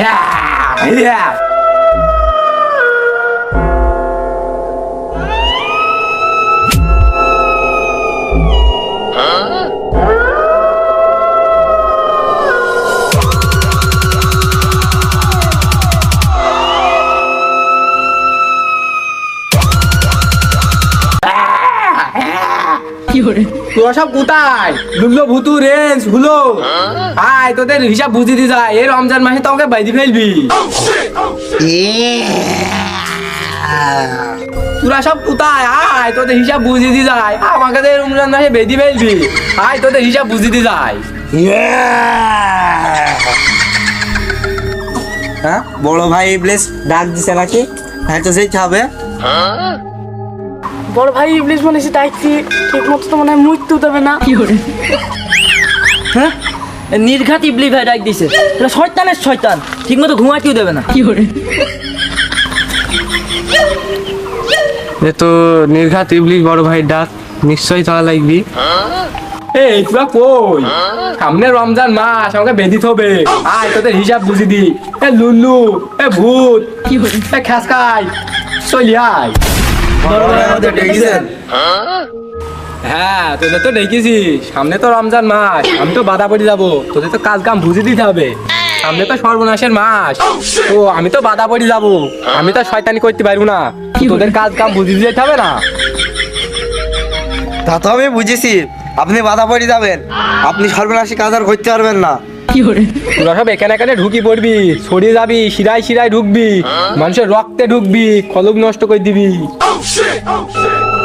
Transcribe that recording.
Yeah! Yeah! তোরা সব কোথায়? লুল্লো ভুতু রেঞ্জ হুলো। আয় তোদের হিসাব বুঝিয়ে দিয়ে যায় এই রমজান মাসে তোমাকে বাইদি ফেলবি। তোরা সব কোথায়? আয় তোদের হিসাব বুঝিয়ে দিয়ে যায় আমাকে তো রমজান মাসে বেদি ফেলবি। আয় তোদের হিসাব বুঝিয়ে দিয়ে যায় হ্যাঁ বড় ভাই ইবলিস ডাক দিছে নাকি? হ্যাঁ তো সেই খাবে। বড় ভাই ইবলিশ বলেছে ডাকছি ঠিক মতো তো মনে হয় মৃত্যু দেবে না? হ্যাঁ? নির্ঘাত ইবলি ভাই ডাক দিছে। এটা শয়তানের শয়তান ঠিক মতো ঘুমাইতেও দেবে না। এ তো নির্ঘাত ইবলিশ বড় ভাই ডাক নিশ্চয়ই চলা লাগবি। এই তোরা কই? সামনে রমজান মাস আমাকে বেঁধিত হবে আয় তোদের হিসাব বুঝি দি। এ লুল্লু এ ভূত এ খাসকাই চলি আয়। হ্যাঁ তোদের তো ডেকেছি সামনে তো রমজান মাস আমি তো বাধা পড়ে যাব। তোদের তো কাজ কাম বুঝে দিতে হবে। সামনে তো সর্বনাশের মাস। তো আমি তো বাধা পড়ে যাব। আমি তো শয়তানি করতে পারব না। তোদের কাজ কাম বুঝে দিতে হবে না। তা তো আমি বুঝেছি। আপনি বাধা পড়ে যাবেন। আপনি সর্বনাশী কাজ আর করতে পারবেন না। তোরা সব এখানে এখানে ঢুকি পড়বি। ছড়িয়ে যাবি শিরায় শিরায় ঢুকবি। মানুষের রক্তে ঢুকবি কলম নষ্ট করে দিবি। Oh shit! Oh shit!